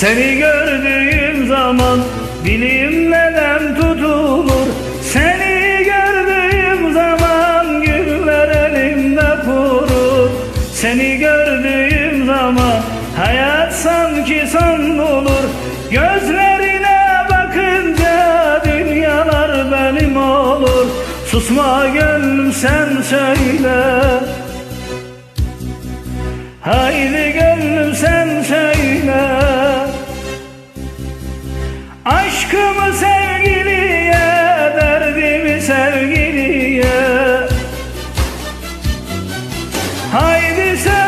Seni gördüğüm zaman dilim neden tutulur. Seni gördüğüm zaman güller elimde kurur. Seni gördüğüm zaman hayat sanki son bulur. Gözlerine bakınca dünyalar benim olur. Susma gönlüm sen söyle. Haydi gönlüm sen Aşkımı sevgiliye Derdimi sevgiliye. Haydi söyle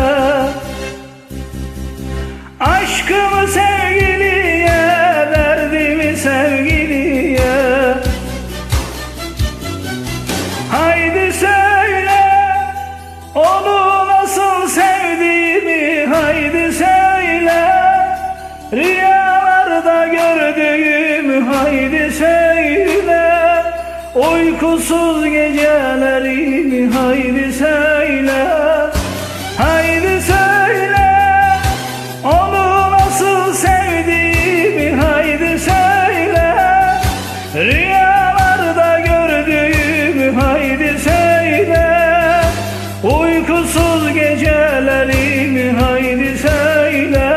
Aşkımı sevgiliye Derdimi sevgiliye. Haydi söyle Onu nasıl sevdiğimi Haydi söyle. Rüyalarda gördüğümü Haydi söyle. Uykusuz gecelerimi Haydi söyle Yalnız haydi söyle.